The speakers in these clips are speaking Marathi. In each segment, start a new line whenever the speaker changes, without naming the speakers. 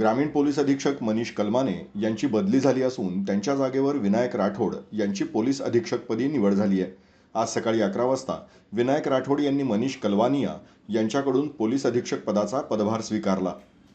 ग्रामीण पोलीस अधीक्षक मनीष कलमाने यांची बदली झाली असून त्यांच्या जागेवर विनायक राठोड यांची पोलीस अधीक्षकपदी निवड झाली आहे. आज सकाळी अकरा वाजता विनायक राठोड यांनी मनीष कलवानिया यांच्याकडून पोलीस अधीक्षक पदाचा पदभार स्वीकारला.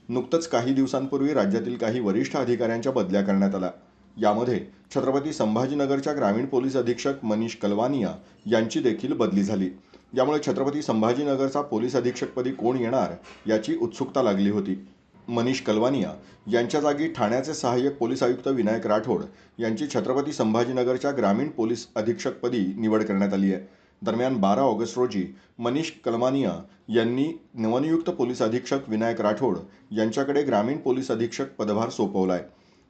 नुकतंच काही दिवसांपूर्वी राज्यातील काही वरिष्ठ अधिकाऱ्यांच्या बदल्या करण्यात आल्या. यामध्ये छत्रपती संभाजीनगरच्या ग्रामीण पोलीस अधीक्षक मनीष कलवानिया यांची देखील बदली झाली. यामुळे छत्रपती संभाजीनगरचा पोलीस अधीक्षकपदी कोण येणार याची उत्सुकता लागली होती. मनीष कलवानिया यांच्या जागी ठाण्याचे सहाय्यक पोलीस आयुक्त विनायक राठोड यांची छत्रपती संभाजीनगरच्या ग्रामीण पोलीस अधीक्षकपदी निवड करण्यात आली आहे. दरम्यान बारा ऑगस्ट रोजी मनीष कलमानिया यांनी नवनियुक्त पोलीस अधीक्षक विनायक राठोड यांच्याकडे ग्रामीण पोलीस अधीक्षक पदभार सोपवला आहे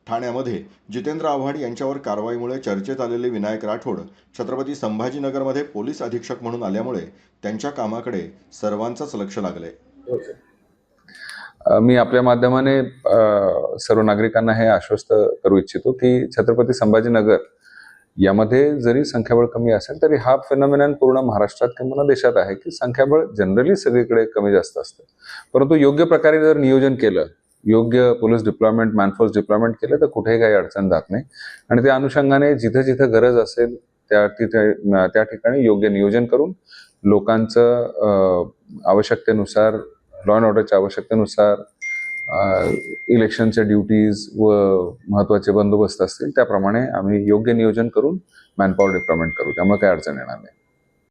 ठाण्यामध्ये जितेंद्र आव्हाड यांच्यावर कारवाईमुळे चर्चेत आलेले विनायक राठोड छत्रपती संभाजीनगरमध्ये पोलीस अधीक्षक म्हणून आल्यामुळे त्यांच्या कामाकडे सर्वांचंच लक्ष लागलंय.
हो, अ, मी आपल्या माध्यमाने सर्व नागरिकांना हे आश्वस्त करू इच्छितो की छत्रपती संभाजीनगर यामध्ये जरी संख्याबळ कमी असेल तरी हा फेनॉमिनन पूर्ण महाराष्ट्रात किंवा देशात आहे की संख्याबळ जनरली सगळीकडे कमी जास्त असतं. परंतु योग्य प्रकारे जर नियोजन केलं योग्य पोलीस डिप्लॉयमेंट मॅनफोर्स डिप्लॉयमेंट केलं तर कुठेही काही अडचण जात नाही. आणि त्या अनुषंगाने जिथं जिथं गरज असेल त्या तिथे त्या ठिकाणी योग्य नियोजन करून लोकांचं आवश्यकतेनुसार लॉ अँड ऑर्डरच्या आवश्यकतेनुसार इलेक्शनच्या ड्युटीज व महत्त्वाचे बंदोबस्त असतील त्याप्रमाणे आम्ही योग्य नियोजन करून मॅनपॉवर डिप्लॉयमेंट करू. त्यामुळे काही अडचण येणार नाही.